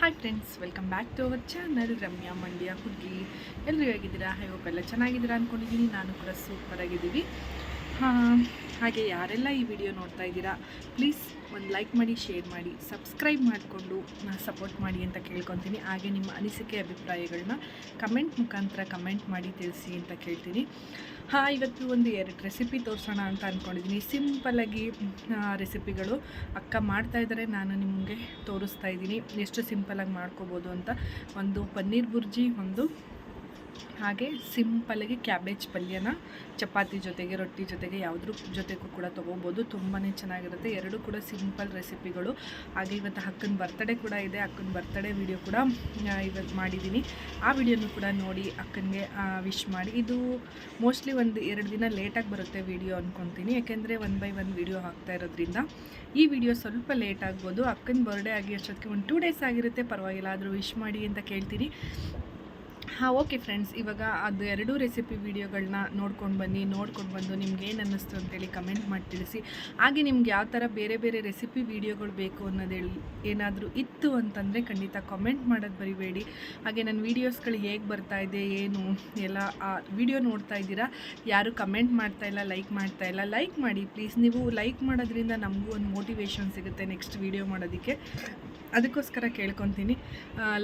Hi friends welcome back to our channel Ramya Mandya ಹುಡುಗಿ ಎಲ್ಲರೂ ಹೇಗಿದ್ದೀರಾ? ಹೋಪ್ ಎಲ್ಲ ಚೆನ್ನಾಗಿದ್ದೀರಾ ಅಂದ್ಕೊಂಡಿದ್ದೀನಿ ನಾನು ಕೂಡ ಸೂಪರ್ ಆಗಿದ್ದೀವಿ. ಹಾಗೆ ಯಾರೆಲ್ಲ ಈ ವಿಡಿಯೋ ನೋಡ್ತಾ ಇದ್ದೀರಾ ಪ್ಲೀಸ್ ಒಂದು ಲೈಕ್ ಮಾಡಿ ಶೇರ್ ಮಾಡಿ ಸಬ್ಸ್ಕ್ರೈಬ್ ಮಾಡಿಕೊಂಡು ಸಪೋರ್ಟ್ ಮಾಡಿ ಅಂತ ಕೇಳ್ಕೊತೀನಿ. ಹಾಗೆ ನಿಮ್ಮ ಅನಿಸಿಕೆ ಅಭಿಪ್ರಾಯಗಳನ್ನ ಕಮೆಂಟ್ ಮುಖಾಂತರ ಕಮೆಂಟ್ ಮಾಡಿ ತಿಳಿಸಿ ಅಂತ ಕೇಳ್ತೀನಿ. ಹಾಂ, ಇವತ್ತು ಒಂದು ಎರಡು ರೆಸಿಪಿ ತೋರಿಸೋಣ ಅಂತ ಅಂದ್ಕೊಂಡಿದ್ದೀನಿ ಸಿಂಪಲಾಗಿ ರೆಸಿಪಿಗಳು ಅಕ್ಕ ಮಾಡ್ತಾ ಇದ್ದಾರೆ ನಾನು ನಿಮಗೆ ತೋರಿಸ್ತಾ ಇದ್ದೀನಿ. ಎಷ್ಟು ಸಿಂಪಲಾಗಿ ಮಾಡ್ಕೋಬೋದು ಅಂತ. ಒಂದು ಪನ್ನೀರ್ ಬುರ್ಜಿ, ಒಂದು ಹಾಗೆ ಸಿಂಪಲ್ಲಾಗಿ ಕ್ಯಾಬೇಜ್ ಪಲ್ಯನ, ಚಪಾತಿ ಜೊತೆಗೆ, ರೊಟ್ಟಿ ಜೊತೆಗೆ ಯಾವುದ್ರ ಜೊತೆಗೂ ಕೂಡ ತೊಗೋಬೋದು. ತುಂಬಾ ಚೆನ್ನಾಗಿರುತ್ತೆ. ಎರಡು ಕೂಡ ಸಿಂಪಲ್ ರೆಸಿಪಿಗಳು. ಹಾಗೆ ಇವತ್ತು ಅಕ್ಕನ ಬರ್ತಡೇ ಕೂಡ ಇದೆ. ಅಕ್ಕನ ಬರ್ತಡೇ ವಿಡಿಯೋ ಕೂಡ ಇವತ್ತು ಮಾಡಿದ್ದೀನಿ ಆ ವಿಡಿಯೋನು ಕೂಡ ನೋಡಿ ಅಕ್ಕನಿಗೆ ವಿಶ್ ಮಾಡಿ. ಇದು ಮೋಸ್ಟ್ಲಿ ಒಂದು ಎರಡು ದಿನ ಲೇಟಾಗಿ ಬರುತ್ತೆ ವಿಡಿಯೋ ಅಂದ್ಕೊತೀನಿ ಯಾಕೆಂದರೆ ಒನ್ ಬೈ ಒನ್ ವಿಡಿಯೋ ಹಾಕ್ತಾ ಇರೋದ್ರಿಂದ ಈ ವಿಡಿಯೋ ಸ್ವಲ್ಪ ಲೇಟ್ ಆಗ್ಬೋದು. ಅಕ್ಕನ ಬರ್ಡೇ ಆಗಿ ಅಷ್ಟೊತ್ತಿಗೆ ಒಂದು ಟೂ ಡೇಸ್ ಆಗಿರುತ್ತೆ. ಪರವಾಗಿಲ್ಲ. ಆದರೂ ವಿಶ್ ಮಾಡಿ ಅಂತ ಕೇಳ್ತೀನಿ. ಹಾಂ ಓಕೆ ಫ್ರೆಂಡ್ಸ್ ಇವಾಗ ಅದು ಎರಡೂ ರೆಸಿಪಿ ವೀಡಿಯೋಗಳನ್ನ ನೋಡ್ಕೊಂಡು ಬನ್ನಿ, ನೋಡ್ಕೊಂಡು ಬಂದು ನಿಮ್ಗೆ ಏನು ಅನ್ನಿಸ್ತು ಅಂತೇಳಿ ಕಮೆಂಟ್ ಮಾಡಿ ತಿಳಿಸಿ. ಹಾಗೆ ನಿಮ್ಗೆ ಯಾವ ಥರ ಬೇರೆ ಬೇರೆ ರೆಸಿಪಿ ವೀಡಿಯೋಗಳು ಬೇಕು ಅನ್ನೋದೇಳಿ ಏನಾದರೂ ಇತ್ತು ಅಂತಂದರೆ ಖಂಡಿತ ಕಮೆಂಟ್ ಮಾಡೋದು ಬರಿಬೇಡಿ. ಹಾಗೆ ನನ್ನ ವೀಡಿಯೋಸ್ಗಳು ಹೇಗೆ ಬರ್ತಾ ಇದೆ, ಏನು, ಎಲ್ಲ, ಆ ವಿಡಿಯೋ ನೋಡ್ತಾ ಇದ್ದೀರಾ? ಯಾರು ಕಮೆಂಟ್ ಮಾಡ್ತಾ ಇಲ್ಲ ಲೈಕ್ ಮಾಡ್ತಾ ಇಲ್ಲ ಲೈಕ್ ಮಾಡಿ. ಪ್ಲೀಸ್ ನೀವು ಲೈಕ್ ಮಾಡೋದ್ರಿಂದ ನಮಗೂ ಒಂದು ಮೋಟಿವೇಶನ್ ಸಿಗುತ್ತೆ ನೆಕ್ಸ್ಟ್ ವೀಡಿಯೋ ಮಾಡೋದಕ್ಕೆ. ಅದಕ್ಕೋಸ್ಕರ ಕೇಳ್ಕೊತೀನಿ.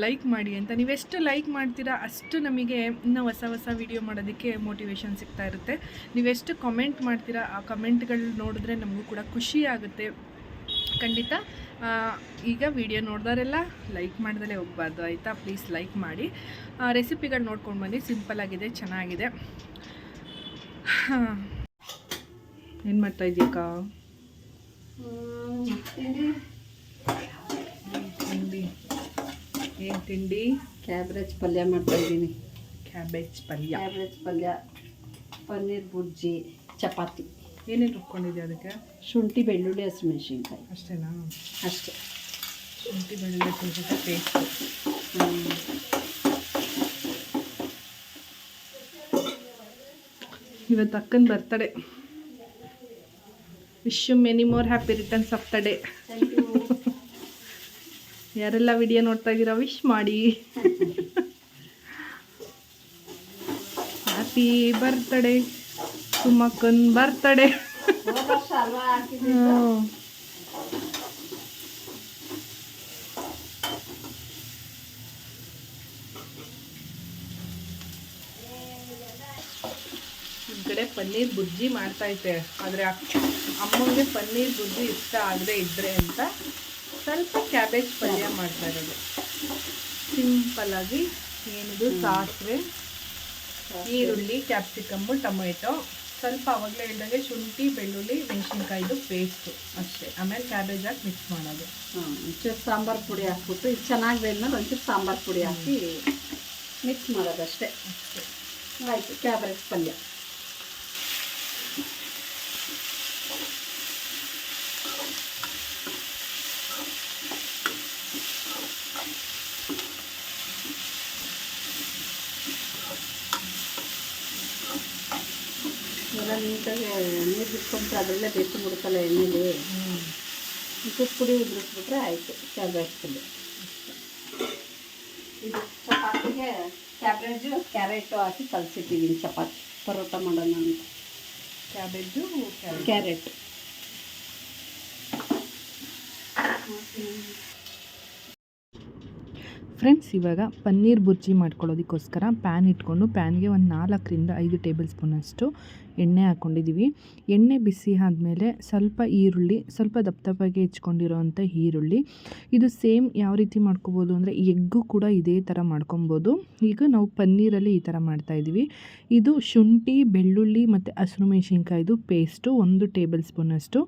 ಲೈಕ್ ಮಾಡಿ ಅಂತ. ನೀವೆಷ್ಟು ಲೈಕ್ ಮಾಡ್ತೀರಾ ಅಷ್ಟು ನಮಗೆ ಇನ್ನೂ ಹೊಸ ಹೊಸ ವೀಡಿಯೋ ಮಾಡೋದಕ್ಕೆ ಮೋಟಿವೇಶನ್ ಸಿಗ್ತಾ ಇರುತ್ತೆ. ನೀವೆಷ್ಟು ಕಮೆಂಟ್ ಮಾಡ್ತೀರಾ ಆ ಕಮೆಂಟ್ಗಳು ನೋಡಿದ್ರೆ ನಮಗೂ ಕೂಡ ಖುಷಿ ಆಗುತ್ತೆ. ಖಂಡಿತ. ಈಗ ವಿಡಿಯೋ ನೋಡಿದವರೆಲ್ಲ ಲೈಕ್ ಮಾಡ್ದಲೇ ಹೋಗ್ಬಾರ್ದು, ಆಯಿತಾ? ಪ್ಲೀಸ್ ಲೈಕ್ ಮಾಡಿ. ರೆಸಿಪಿಗಳು ನೋಡ್ಕೊಂಡು ಬನ್ನಿ. ಸಿಂಪಲ್ ಆಗಿದೆ, ಚೆನ್ನಾಗಿದೆ. ಏನು ಮಾಡ್ತಾ ಇದೆಯಕ್ಕ? ತಿಂಡಿ ಏನು ತಿಂಡಿ? ಕ್ಯಾಬ್ರೇಜ್ ಪಲ್ಯ ಮಾಡ್ತಾ ಇದ್ದೀನಿ. ಕ್ಯಾಬೇಜ್ ಪಲ್ಯ. ಕ್ಯಾಬ್ರೇಜ್ ಪಲ್ಯ ಪನ್ನೀರ್ ಬುರ್ಜಿ ಚಪಾತಿ. ಏನೇನು ರುಬ್ಕೊಂಡಿದ್ದೆ ಅದಕ್ಕೆ? ಶುಂಠಿ ಬೆಳ್ಳುಳ್ಳಿ ಹಸಿಮೆಣ್ಸಿನ್ಕಾಯಿ. ಅಷ್ಟೇನಾ? ಅಷ್ಟೇ. ಶುಂಠಿ ಬೆಳ್ಳುಳ್ಳಿ ಸ್ವಲ್ಪ ಪೇಸ್ಟ್. ಇವತ್ತು ಅಕ್ಕನ birthday wish many more happy returns of the day ಯಾರೆಲ್ಲ ವಿಡಿಯೋ ನೋಡ್ತಾ ಇದ್ದೀರಾ ವಿಶ್ ಮಾಡಿ. ಹ್ಯಾಪಿ ಬರ್ತಡೇ ಸುಮಕ್ಕನ್ ಬರ್ತಡೇ ಕಡೆ ಪನ್ನೀರ್ ಬುಜ್ಜಿ ಮಾಡ್ತಾ ಇದ್ದೆ. ಆದರೆ ಅಮ್ಮಂಗೆ ಪನ್ನೀರ್ ಬುಜ್ಜಿ ಇಷ್ಟ ಆಗದೆ ಇದ್ರೆ ಅಂತ ಸ್ವಲ್ಪ ಕ್ಯಾಬೇಜ್ ಪಲ್ಯ ಮಾಡ್ತಾ ಇರೋದು. ಸಿಂಪಲ್ಲಾಗಿ ಏನಿದು ಸಾಸಿವೆ ಈರುಳ್ಳಿ ಕ್ಯಾಪ್ಸಿಕಮ್ಮು ಟೊಮೆಟೊ ಸ್ವಲ್ಪ ಅವಾಗಲೇ ಹೇಳಿದಾಗೆ ಶುಂಠಿ ಬೆಳ್ಳುಳ್ಳಿ ಮೆಣಸಿನ್ಕಾಯಿದು ಪೇಸ್ಟು ಅಷ್ಟೇ. ಆಮೇಲೆ ಕ್ಯಾಬೇಜ್ ಹಾಕಿ ಮಿಕ್ಸ್ ಮಾಡೋದು. ಒಂಚೂರು ಸಾಂಬಾರು ಪುಡಿ ಹಾಕ್ಬಿಟ್ಟು ಇದು ಚೆನ್ನಾಗಿ ಬೇದ್ಮೇಲೆ ಒಂಚೂರು ಸಾಂಬಾರು ಪುಡಿ ಹಾಕಿ ಮಿಕ್ಸ್ ಮಾಡೋದು ಅಷ್ಟೇ. ಆಯಿತು ಕ್ಯಾಬ್ರೇಜ್ ಪಲ್ಯ. ನೀಟಾಗಿ ನೀರು ಬಿಟ್ಕೊಂಡ್ರೆ ಅದರಲ್ಲೇ ಬೇಯಿಸ್ಬಿಡುತ್ತಲ್ಲ ಎಣ್ಣೆಲಿ. ಹ್ಞೂ ಇಷ್ಟು ಪುಡಿ ಉದುರಿಸ್ಬಿಟ್ರೆ ಆಯಿತು ಕ್ಯಾಬೇಜ್ ಇದು ಚಪಾತಿಗೆ ಕ್ಯಾಬ್ರೇಜು ಕ್ಯಾರೆಟು ಹಾಕಿ ಕಲಸಿಟ್ಟಿದ್ದೀನಿ ಚಪಾತಿ. ಪರೋಟ ಮಾಡೋಣ ಅಂತ. Cabbage cabbage carrot. ಫ್ರೆಂಡ್ಸ್ ಇವಾಗ ಪನ್ನೀರ್ ಬುರ್ಜಿ ಮಾಡ್ಕೊಳ್ಳೋದಕ್ಕೋಸ್ಕರ ಪ್ಯಾನ್ ಇಟ್ಕೊಂಡು ಪ್ಯಾನ್ಗೆ ಒಂದು ನಾಲ್ಕರಿಂದ ಐದು ಟೇಬಲ್ ಸ್ಪೂನಷ್ಟು ಎಣ್ಣೆ ಹಾಕ್ಕೊಂಡಿದ್ದೀವಿ ಎಣ್ಣೆ ಬಿಸಿ ಆದಮೇಲೆ ಸ್ವಲ್ಪ ಈರುಳ್ಳಿ, ಸ್ವಲ್ಪ ದಪ್ಪ ದಪ್ಪಗೆ ಹೆಚ್ಕೊಂಡಿರೋವಂಥ ಈರುಳ್ಳಿ. ಇದು ಸೇಮ್ ಯಾವ ರೀತಿ ಮಾಡ್ಕೋಬೋದು ಅಂದರೆ ಎಗ್ಗು ಕೂಡ ಇದೇ ಥರ ಮಾಡ್ಕೊಬೋದು. ಈಗ ನಾವು ಪನ್ನೀರಲ್ಲಿ ಈ ಥರ ಮಾಡ್ತಾಯಿದ್ದೀವಿ ಇದು ಶುಂಠಿ, ಬೆಳ್ಳುಳ್ಳಿ ಮತ್ತು ಹಸಿರು ಮೆಣಸಿನ್ಕಾಯ್ದು ಪೇಸ್ಟು ಒಂದು ಟೇಬಲ್ ಸ್ಪೂನಷ್ಟು.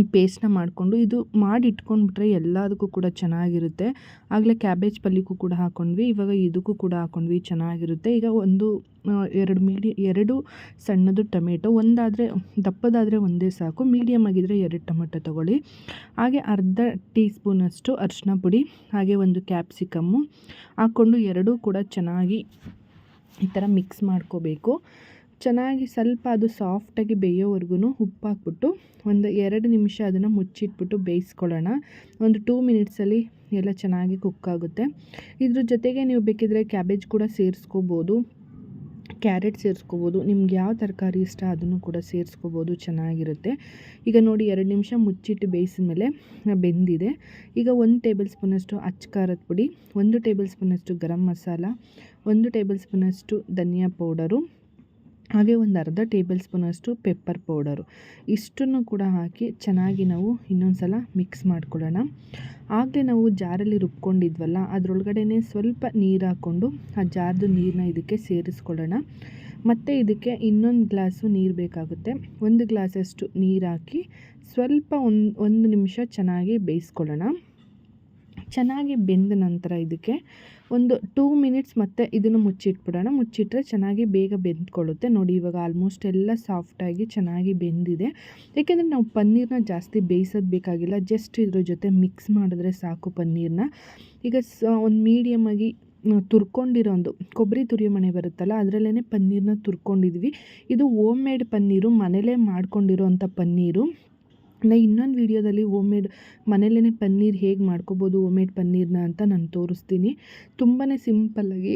ಈ ಪೇಸ್ಟ್ನ ಮಾಡಿಕೊಂಡು ಇದು ಮಾಡಿ ಇಟ್ಕೊಂಡ್ಬಿಟ್ರೆ ಎಲ್ಲದಕ್ಕೂ ಕೂಡ ಚೆನ್ನಾಗಿರುತ್ತೆ. ಆಗಲೇ ಕ್ಯಾಬೇಜ್ ಪಲ್ಯಕ್ಕೂ ಕೂಡ ಹಾಕ್ಕೊಂಡ್ವಿ ಇವಾಗ ಇದಕ್ಕೂ ಕೂಡ ಹಾಕ್ಕೊಂಡ್ವಿ ಚೆನ್ನಾಗಿರುತ್ತೆ. ಈಗ ಒಂದು ಎರಡು ಮೀಡಿ, ಎರಡು ಸಣ್ಣದು ಟೊಮೆಟೊ, ಒಂದಾದರೆ, ದಪ್ಪದಾದರೆ ಒಂದೇ ಸಾಕು ಮೀಡಿಯಮ್ ಆಗಿದ್ದರೆ ಎರಡು ಟೊಮೆಟೊ ತೊಗೊಳ್ಳಿ. ಹಾಗೆ ಅರ್ಧ ಟೀ ಸ್ಪೂನಷ್ಟು ಅರಿಶಿನ ಪುಡಿ, ಹಾಗೆ ಒಂದು ಕ್ಯಾಪ್ಸಿಕಮ್ಮು ಹಾಕ್ಕೊಂಡು ಎರಡೂ ಕೂಡ ಚೆನ್ನಾಗಿ ಈ ಥರ ಮಿಕ್ಸ್ ಮಾಡ್ಕೋಬೇಕು. ಚೆನ್ನಾಗಿ ಸ್ವಲ್ಪ ಅದು ಸಾಫ್ಟಾಗಿ ಬೇಯೋವರೆಗೂ ಉಪ್ಪು ಹಾಕ್ಬಿಟ್ಟು ಒಂದು ಎರಡು ನಿಮಿಷ ಅದನ್ನು ಮುಚ್ಚಿಟ್ಬಿಟ್ಟು ಬೇಯಿಸ್ಕೊಳ್ಳೋಣ. ಒಂದು ಟೂ ಮಿನಿಟ್ಸಲ್ಲಿ ಎಲ್ಲ ಚೆನ್ನಾಗಿ ಕುಕ್ ಆಗುತ್ತೆ. ಇದ್ರ ಜೊತೆಗೆ ನೀವು ಬೇಕಿದ್ರೆ ಕ್ಯಾಬೇಜ್ ಕೂಡ ಸೇರಿಸ್ಕೋಬೋದು. ಕ್ಯಾರೆಟ್ ಸೇರಿಸ್ಕೋಬೋದು. ನಿಮ್ಗೆ ಯಾವ ತರಕಾರಿ ಇಷ್ಟ ಅದನ್ನು ಕೂಡ ಸೇರಿಸ್ಕೋಬೋದು, ಚೆನ್ನಾಗಿರುತ್ತೆ. ಈಗ ನೋಡಿ ಎರಡು ನಿಮಿಷ ಮುಚ್ಚಿಟ್ಟು ಬೇಯಿಸಿದ ಮೇಲೆ ಬೆಂದಿದೆ. ಈಗ ಒಂದು ಟೇಬಲ್ ಸ್ಪೂನಷ್ಟು ಅಚ್ಚ ಖಾರದ ಪುಡಿ, ಒಂದು ಟೇಬಲ್ ಸ್ಪೂನಷ್ಟು ಗರಂ ಮಸಾಲ, ಒಂದು ಟೇಬಲ್ ಸ್ಪೂನಷ್ಟು ಧನಿಯಾ ಪೌಡರು ಹಾಗೆ ಒಂದು ಅರ್ಧ ಟೇಬಲ್ ಸ್ಪೂನಷ್ಟು ಪೆಪ್ಪರ್ ಪೌಡರು. ಇಷ್ಟನ್ನು ಕೂಡ ಹಾಕಿ ಚೆನ್ನಾಗಿ ನಾವು ಇನ್ನೊಂದು ಸಲ ಮಿಕ್ಸ್ ಮಾಡ್ಕೊಳ್ಳೋಣ. ಆಗಲೇ ನಾವು ಜಾರಲ್ಲಿ ರುಬ್ಕೊಂಡಿದ್ವಲ್ಲ ಅದರೊಳಗಡೆ ಸ್ವಲ್ಪ ನೀರು ಹಾಕ್ಕೊಂಡು ಆ ಜಾರ್ದು ನೀರನ್ನ ಇದಕ್ಕೆ ಸೇರಿಸ್ಕೊಳ್ಳೋಣ. ಮತ್ತು ಇದಕ್ಕೆ ಇನ್ನೊಂದು ಗ್ಲಾಸು ನೀರು ಬೇಕಾಗುತ್ತೆ. ಒಂದು ಗ್ಲಾಸಷ್ಟು ನೀರು ಹಾಕಿ ಸ್ವಲ್ಪ ಒಂದು ಒಂದು ನಿಮಿಷ ಚೆನ್ನಾಗಿ ಬೇಯಿಸ್ಕೊಳ್ಳೋಣ. ಚೆನ್ನಾಗಿ ಬೆಂದ ನಂತರ ಇದಕ್ಕೆ ಒಂದು ಟೂ ಮಿನಿಟ್ಸ್ ಮತ್ತೆ ಇದನ್ನು ಮುಚ್ಚಿಟ್ಬಿಡೋಣ. ಮುಚ್ಚಿಟ್ರೆ ಚೆನ್ನಾಗಿ ಬೇಗ ಬೆಂದ್ಕೊಳ್ಳುತ್ತೆ. ನೋಡಿ, ಇವಾಗ ಆಲ್ಮೋಸ್ಟ್ ಎಲ್ಲ ಸಾಫ್ಟಾಗಿ ಚೆನ್ನಾಗಿ ಬೆಂದಿದೆ. ಏಕೆಂದರೆ ನಾವು ಪನ್ನೀರ್ನ ಜಾಸ್ತಿ ಬೇಯಿಸೋದು ಬೇಕಾಗಿಲ್ಲ. ಜಸ್ಟ್ ಇದ್ರ ಜೊತೆ ಮಿಕ್ಸ್ ಮಾಡಿದ್ರೆ ಸಾಕು ಪನ್ನೀರ್ನ. ಈಗ ಸ, ಒಂದು ಮೀಡಿಯಮಾಗಿ ತುರ್ಕೊಂಡಿರೋ ಒಂದು ಕೊಬ್ಬರಿ ತುರಿಯೋ ಮನೆ ಬರುತ್ತಲ್ಲ ಅದರಲ್ಲೇ ಪನ್ನೀರ್ನ ತುರ್ಕೊಂಡಿದ್ವಿ. ಇದು ಓಮ್ ಮೇಡ್ ಪನ್ನೀರು, ಮನೇಲೇ ಮಾಡ್ಕೊಂಡಿರೋ ಅಂಥ ಪನ್ನೀರು. ನಾ ಇನ್ನೊಂದು ವೀಡಿಯೋದಲ್ಲಿ ಓಮ್ ಮೇಡ್ ಮನೇಲೇ ಪನ್ನೀರ್ ಹೇಗೆ ಮಾಡ್ಕೋಬೋದು ಓಮ್ ಮೇಡ್ ಪನ್ನೀರ್ನ ಅಂತ ನಾನು ತೋರಿಸ್ತೀನಿ. ತುಂಬಾ ಸಿಂಪಲ್ಲಾಗಿ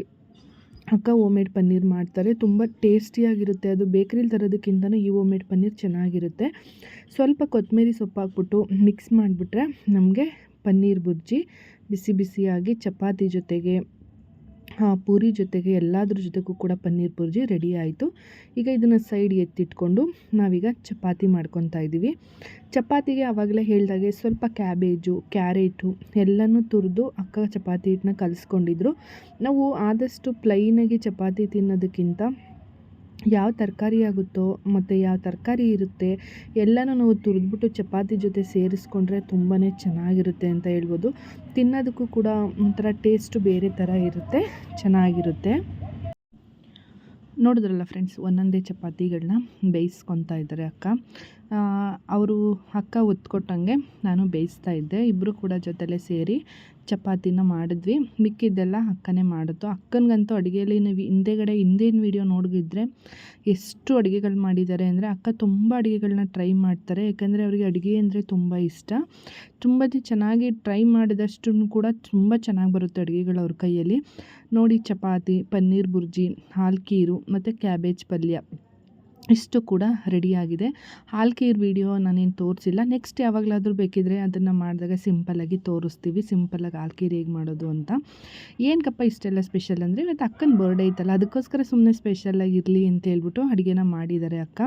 ಅಕ್ಕ ಓಮ್ ಮೇಡ್ ಪನ್ನೀರ್ ಮಾಡ್ತಾರೆ. ತುಂಬ ಟೇಸ್ಟಿಯಾಗಿರುತ್ತೆ. ಅದು ಬೇಕ್ರಿಲಿ ತರೋದಕ್ಕಿಂತನೂ ಈ ಓಮ್ ಮೇಡ್ ಪನ್ನೀರ್ ಚೆನ್ನಾಗಿರುತ್ತೆ. ಸ್ವಲ್ಪ ಕೊತ್ತಂಬರಿ ಸೊಪ್ಪು ಹಾಕ್ಬಿಟ್ಟು ಮಿಕ್ಸ್ ಮಾಡಿಬಿಟ್ರೆ ನಮಗೆ ಪನ್ನೀರ್ ಬುರ್ಜಿ ಬಿಸಿ ಬಿಸಿಯಾಗಿ ಚಪಾತಿ ಜೊತೆಗೆ ಪೂರಿ ಜೊತೆಗೆ ಎಲ್ಲದ್ರ ಜೊತೆಗೂ ಕೂಡ ಪನ್ನೀರ್ ಬುರ್ಜಿ ರೆಡಿ ಆಯಿತು. ಈಗ ಇದನ್ನು ಸೈಡ್ ಎತ್ತಿಟ್ಕೊಂಡು ನಾವೀಗ ಚಪಾತಿ ಮಾಡ್ಕೊತಾ ಇದ್ದೀವಿ ಚಪಾತಿಗೆ ಆವಾಗಲೇ ಹೇಳಿದಾಗೆ ಸ್ವಲ್ಪ ಕ್ಯಾಬೇಜು ಕ್ಯಾರೆಟು ಎಲ್ಲನೂ ತುರಿದು ಅಕ್ಕ ಚಪಾತಿ ಹಿಟ್ಟನ್ನ ಕಲಿಸ್ಕೊಂಡಿದ್ರು. ನಾವು ಆದಷ್ಟು ಪ್ಲೈನಾಗಿ ಚಪಾತಿ ತಿನ್ನೋದಕ್ಕಿಂತ ಯಾವ ತರಕಾರಿ ಆಗುತ್ತೋ, ಮತ್ತು ಯಾವ ತರಕಾರಿ ಇರುತ್ತೆ, ಎಲ್ಲನೂ ನಾವು ತುರಿದ್ಬಿಟ್ಟು ಚಪಾತಿ ಜೊತೆ ಸೇರಿಸ್ಕೊಂಡ್ರೆ ತುಂಬಾ ಚೆನ್ನಾಗಿರುತ್ತೆ ಅಂತ ಹೇಳ್ಬೋದು. ತಿನ್ನೋದಕ್ಕೂ ಕೂಡ ಒಂಥರ ಟೇಸ್ಟು ಬೇರೆ ಥರ ಇರುತ್ತೆ, ಚೆನ್ನಾಗಿರುತ್ತೆ. ನೋಡಿದ್ರಲ್ಲ ಫ್ರೆಂಡ್ಸ್, ಒಂದೊಂದೇ ಚಪಾತಿಗಳನ್ನ ಬೇಯಿಸ್ಕೊತಾ ಇದ್ದಾರೆ ಅಕ್ಕ. ಅವರು ಅಕ್ಕ ಒತ್ಕೊಟ್ಟಂಗೆ ನಾನು ಬೇಯಿಸ್ತಾ ಇದ್ದೆ. ಇಬ್ಬರು ಕೂಡ ಜೊತೆಲೇ ಸೇರಿ ಚಪಾತಿನ ಮಾಡಿದ್ವಿ. ಮಿಕ್ಕಿದ್ದೆಲ್ಲ ಅಕ್ಕನೇ ಮಾಡಿದ್ದು. ಅಕ್ಕನಿಗಂತೂ ಅಡುಗೆಯಲ್ಲಿ ನೀವು ಹಿಂದೆಗಡೆ ಹಿಂದಿನ ವೀಡಿಯೋ ನೋಡಿದ್ರೆ ಎಷ್ಟು ಅಡುಗೆಗಳು ಮಾಡಿದ್ದಾರೆ ಅಂದರೆ ಅಕ್ಕ ತುಂಬ ಅಡುಗೆಗಳನ್ನ ಟ್ರೈ ಮಾಡ್ತಾರೆ. ಯಾಕಂದರೆ ಅವರಿಗೆ ಅಡುಗೆ ಅಂದರೆ ತುಂಬ ಇಷ್ಟ. ತುಂಬ ಚೆನ್ನಾಗಿ ಟ್ರೈ ಮಾಡಿದಷ್ಟು ಕೂಡ ತುಂಬ ಚೆನ್ನಾಗಿ ಬರುತ್ತೆ ಅಡುಗೆಗಳು ಅವ್ರ ಕೈಯಲ್ಲಿ. ನೋಡಿ ಚಪಾತಿ, ಪನ್ನೀರ್ ಬುರ್ಜಿ ಹಾಲ್ಕೀರು ಮತ್ತು ಕ್ಯಾಬೇಜ್ ಪಲ್ಯ. ಇಷ್ಟು ಕೂಡ ರೆಡಿಯಾಗಿದೆ. ಹಾಲ್ಕೀರ್ ವಿಡಿಯೋ ನಾನೇನು ತೋರಿಸಿಲ್ಲ. ನೆಕ್ಸ್ಟ್ ಯಾವಾಗಲಾದರೂ ಬೇಕಿದ್ರೆ ಅದನ್ನು ಮಾಡಿದಾಗ ಸಿಂಪಲ್ಲಾಗಿ ತೋರಿಸ್ತೀವಿ. ಸಿಂಪಲ್ಲಾಗಿ ಹಾಲ್ಕೀರ್ ಹೇಗೆ ಮಾಡೋದು ಅಂತ. ಏನಕ್ಕಪ್ಪ ಇಷ್ಟೆಲ್ಲ ಸ್ಪೆಷಲ್ ಅಂದರೆ ಇವತ್ತು ಅಕ್ಕನ ಬರ್ಡೇ ಇತ್ತಲ್ಲ ಅದಕ್ಕೋಸ್ಕರ ಸುಮ್ಮನೆ ಸ್ಪೆಷಲಾಗಿ ಇರಲಿ ಅಂತ ಹೇಳ್ಬಿಟ್ಟು ಅಡುಗೆನ ಮಾಡಿದ್ದಾರೆ ಅಕ್ಕ.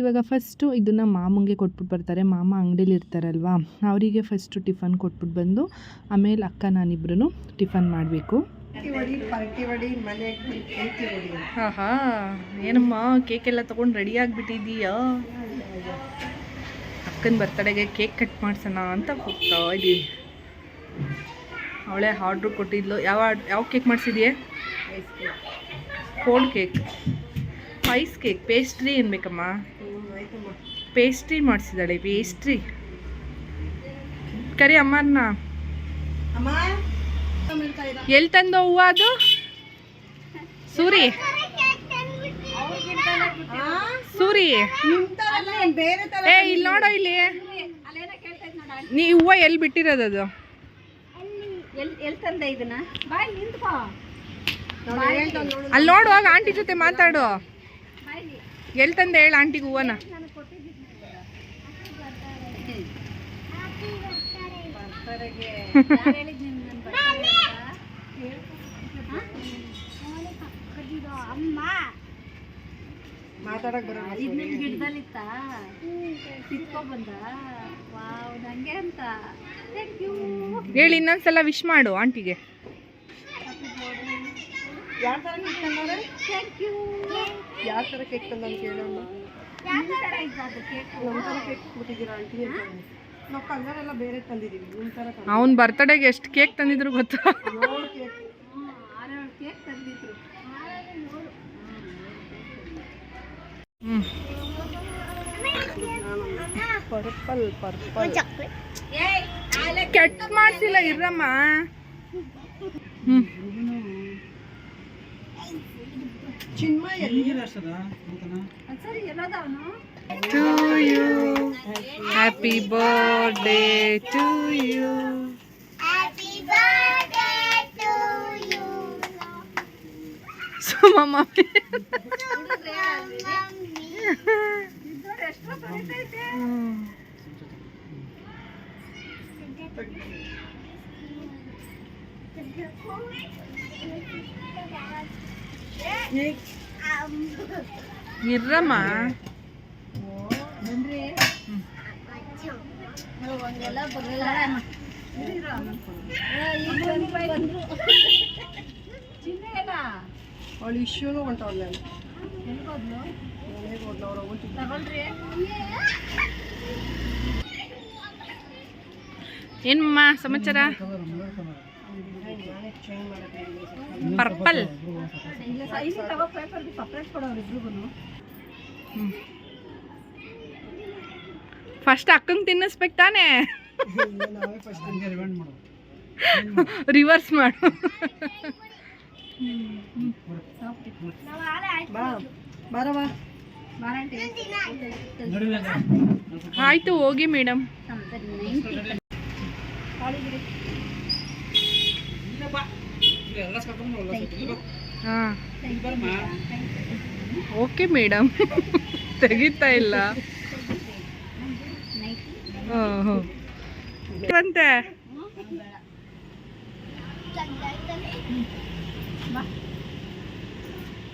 ಇವಾಗ ಫಸ್ಟು ಇದನ್ನು ಮಾಮಂಗೆ ಕೊಟ್ಬಿಟ್ಟು ಬರ್ತಾರೆ. ಮಾಮ ಅಂಗಡೀಲಿ ಇರ್ತಾರಲ್ವಾ, ಅವರಿಗೆ ಫಸ್ಟು ಟಿಫನ್ ಕೊಟ್ಬಿಟ್ಟು ಬಂದು ಆಮೇಲೆ ಅಕ್ಕ ನಾನಿಬ್ರು ಟಿಫನ್ ಮಾಡಬೇಕು. ವಡಿ ಪಾರ್ಟಿ ಮನೆಗೆ ಕೇತಿ ವಡಿ. ಹಾಂ ಹಾಂ ಏನಮ್ಮ ಕೇಕ್ ಎಲ್ಲ ತೊಗೊಂಡು ರೆಡಿ ಆಗ್ಬಿಟ್ಟಿದೀಯಾ ಅಕ್ಕನ ಬರ್ತಡೆಗೆ ಕೇಕ್ ಕಟ್ ಮಾಡ್ಸೋಣ ಅಂತ ಹೋಗ್ತಾ ಇದ್ದೀವಿ ಅವಳೇ ಆರ್ಡ್ರ್ ಕೊಟ್ಟಿದ್ಲು. ಯಾವ ಯಾವ cake ಮಾಡಿಸಿದ್ಯೆ? Cold cake ice cake pastry ಏನು ಬೇಕಮ್ಮ? ಪೇಸ್ಟ್ರಿ ಮಾಡಿಸಿದಾಳೆ ಪೇಸ್ಟ್ರಿ ಕರಿ ಅಮ್ಮನ್ನ. ಅಮ್ಮ? ಎಲ್ಲಿ ತಂದು ಹೂವು ಅದು? ಸೂರಿ. ಸೂರಿ. ಏ ಇಲ್ಲಿ ನೋಡೋ ಇಲ್ಲಿ. ನೀ ಹೂವು ಎಲ್ಲಿ ಬಿಟ್ಟಿರೋದು ಅದು? ಅಲ್ಲಿ ನೋಡು ಆಂಟಿ ಜೊತೆ ಮಾತಾಡು. ಎಲ್ಲಿ ತಂದೆ ಹೇಳ ಆಂಟಿಗೆ ಹೂವನ ಯಾರು ಹೇಳಿದ್ ನಿನ್ ನನ್ birthday ಅಂತ? ಅಮ್ಮ. ಮಾತಾಡಕ್ ಬರಲ್ಲ ಗಿಡದಲ್ಲಿತ್ತ? ಬಂದ? ವಾವ್ ನಂಗೆ ಅಂತ. ಥ್ಯಾಂಕ್ ಯು ಹೇಳಿ ಇನ್ನೊಂದ್ಸಲ ವಿಶ್ ಮಾಡು ಆಂಟಿಗೆ ಯಾವ ಥರ ಕೇಕ್ ತಂದವ್ರೆ? ಥ್ಯಾಂಕ್ ಯು ಯಾವ ತರ ಕೇಕ್ ತಂದಂತ ಕೇಳಮ್ಮ? ಯಾವ ಥರ ಅದು ಕೇಕ್ ನಮ್ಮ ಕೇಕ್ ಕೊಟ್ಟಿದ್ದೀರಾ ಆಂಟಿ ನಾವು ಕಲರ್ ಎಲ್ಲ ಬೇರೆ ತಂದಿದ್ದೀವಿ ನಿಮ್ಮ ತರ ಅವನ ಬರ್ತಡೆಗೆ ಎಷ್ಟು ಕೇಕ್ ತಂದಿದ್ರು ಗೊತ್ತಾ? ಕೇಕ್ ಆರೇಳು ಕೇಕ್ ತಂದಿದ್ರು. Purple purple. ಕೆಟ್ಟ ಮಾಡ್ಸಿಲ್ಲ ಇರಮ್ಮ to you happy birthday to you ಸುಮ್ಮ ಮಮ್ಮಿ ఇర్రమ్మా వాళ్ళు ఇష్యూలో ఉంటాను నేను ಏನಮ್ಮ ಸಮಾಚಾರ? ಪರ್ಪಲ್ ಫಸ್ಟ್ ಅಕ್ಕಂಗೆ ತಿನ್ನಿಸ್ಬೇಕು ತಾನೇ? ರಿವರ್ಸ್ ಮಾಡು. ಆಯ್ತು ಹೋಗಿ ಮೇಡಮ್. Okay madam. ತೆಗಿತಾ ಇಲ್ಲ. ಬಂತೆ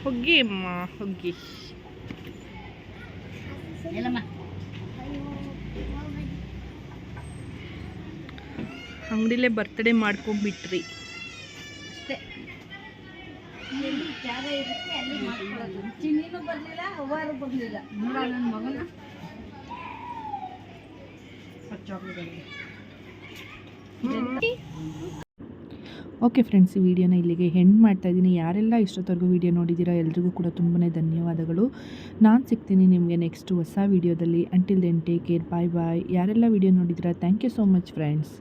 ಹೋಗಿ ಅಮ್ಮ ಹೋಗಿ ಎಲ್ಲಮ್ಮ? ಅಂಗಡಿಲೇ ಬರ್ತ್ಡೇ ಮಾಡ್ಕೊಂಡ್ಬಿಟ್ರಿ. ಅಷ್ಟೇ. ಎಲ್ಲಿ ಜಾಗ ಇರುತ್ತೆ ಅಲ್ಲಿ ಮಾಡ್ಕೊಳ್ಳೋದು. ಚಿನ್ನಿನೂ ಬರಲಿಲ್ಲ ಅವ್ವಾರು ಬರಲಿಲ್ಲ. ನೋಡ ನನ್ನ ಮಗನ. ಓಕೆ ಫ್ರೆಂಡ್ಸ್ ಈ ವಿಡಿಯೋನ ಇಲ್ಲಿಗೆ ಹೆಂಡ್ ಮಾಡ್ತಾ ಇದ್ದೀನಿ. ಯಾರೆಲ್ಲ ಇಷ್ಟೊತ್ತವರೆಗೂ ವಿಡಿಯೋ ನೋಡಿದ್ದೀರಾ, ಎಲ್ರಿಗೂ ಕೂಡ ತುಂಬಾ ಧನ್ಯವಾದಗಳು. ನಾನು ಸಿಗ್ತೀನಿ ನಿಮಗೆ ನೆಕ್ಸ್ಟ್ ಹೊಸ ವಿಡಿಯೋದಲ್ಲಿ. Until then take care bye bye ಯಾರೆಲ್ಲ ವಿಡಿಯೋ ನೋಡಿದ್ದೀರಾ thank you so much friends